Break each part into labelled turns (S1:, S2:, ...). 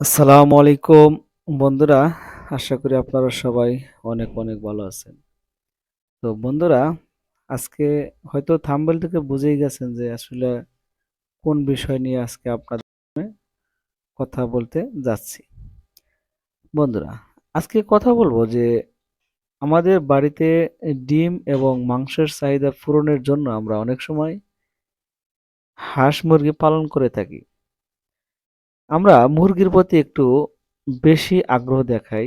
S1: আসসালামু আলাইকুম। বন্ধুরা, আশা করি আপনারা সবাই অনেক অনেক ভালো আছেন। তো বন্ধুরা, আজকে হয়তো থাম্বনেল থেকে বুঝেই গেছেন যে আসলে কোন বিষয় নিয়ে আজকে আপনাদের কথা বলতে যাচ্ছি। বন্ধুরা, আজকে কথা বলব যে আমাদের বাড়িতে ডিম এবং মাংসের চাহিদা পূরণের জন্য আমরা অনেক সময় হাঁস মুরগি পালন করে থাকি। আমরা মুরগির প্রতি একটু বেশি আগ্রহ দেখাই।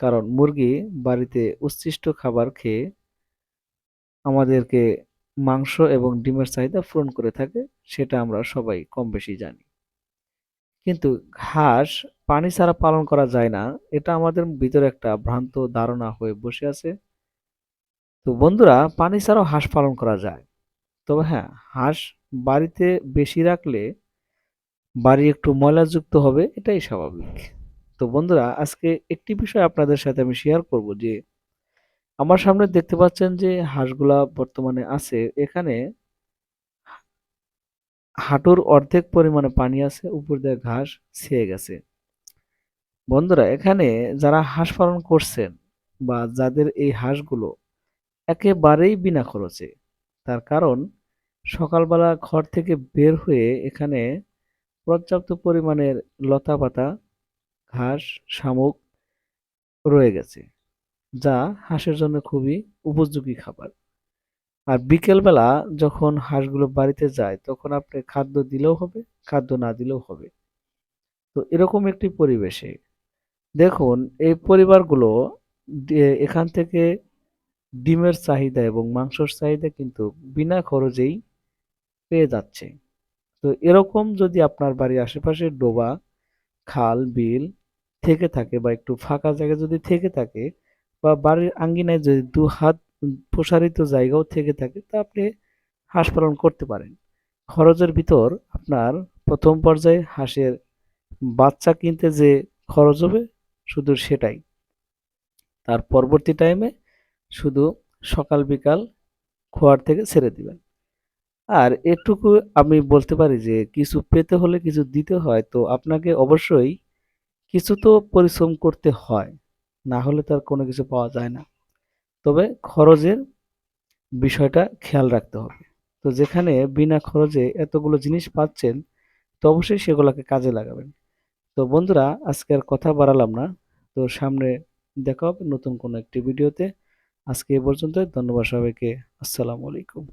S1: কারণ মুরগি বাড়িতে উচ্ছিষ্ট খাবার খেয়ে আমাদেরকে মাংস এবং ডিমের চাহিদা পূরণ করে থাকে, সেটা আমরা সবাই কম বেশি জানি। কিন্তু হাঁস পানি ছাড়া পালন করা যায় না, এটা আমাদের ভিতরে একটা ভ্রান্ত ধারণা হয়ে বসে আছে। তো বন্ধুরা, পানি ছাড়াও হাঁস পালন করা যায়। তবে হ্যাঁ হাঁস বাড়িতে বেশি রাখলে বাড়ি একটু ময়লাযুক্ত হবে, এটাই স্বাভাবিক। তো বন্ধুরা, আজকে একটি বিষয় আপনাদের সাথে আমি শেয়ার করব যে, আমার সামনে দেখতে পাচ্ছেন যে হাঁসগুলা বর্তমানে আছে। এখানে হাঁটুর অর্ধেক পরিমাণে পানি আছে, উপর দিয়ে ঘাস ছেয়ে গেছে। বন্ধুরা, এখানে যারা হাঁস পালন করছেন বা যাদের এই হাঁসগুলো একেবারেই বিনা খরচে, তার কারণ সকালবেলা ঘর থেকে বের হয়ে এখানে পর্যাপ্ত পরিমাণের লতাপাতা ঘাস, শামুক রয়ে গেছে, যা হাঁসের জন্য খুবই উপযোগী খাবার। আর বিকেলবেলা যখন হাঁসগুলো বাড়িতে যায়, তখন আপনি খাদ্য দিলেও হবে, খাদ্য না দিলেও হবে। তো এরকম একটি পরিবেশে, দেখুন, এই পরিবারগুলো এখান থেকে ডিমের চাহিদা এবং মাংসর চাহিদা কিন্তু বিনা খরচেই পেয়ে যাচ্ছে। তো এরকম যদি আপনার বাড়ির আশেপাশে ডোবা, খাল, বিল থেকে থাকে বা একটু ফাঁকা জায়গা যদি থেকে থাকে বা বাড়ির আঙ্গিনায় যদি দু হাত প্রসারিত জায়গাও থেকে থাকে, তা আপনি হাঁস পালন করতে পারেন। খরচের ভিতর আপনার প্রথম পর্যায়ে হাঁসের বাচ্চা কিনতে যে খরচ হবে শুধু সেটাই। তার পরবর্তী টাইমে শুধু সকাল বিকাল খোয়ার থেকে ছেড়ে দিবেন। আর এটুকু আমি বলতে পারি যে কিছু পেতে হলে কিছু দিতে হয়, তো আপনাকে অবশ্যই কিছু তো পরিশ্রম করতে হয়, না হলে তার কোনো কিছু পাওয়া যায় না। তবে খরচের বিষয়টা খেয়াল রাখতে হবে। তো যেখানে বিনা খরচে এতগুলো জিনিস পাচ্ছেন, তো অবশ্যই সেগুলোকে কাজে লাগাবেন। তো বন্ধুরা, আজকে আর কথা বাড়ালাম না। তো সামনে দেখা হবে নতুন কোনো একটি ভিডিওতে। আজকে এ পর্যন্ত ধন্যবাদ সবাইকে। আসসালামু আলাইকুম।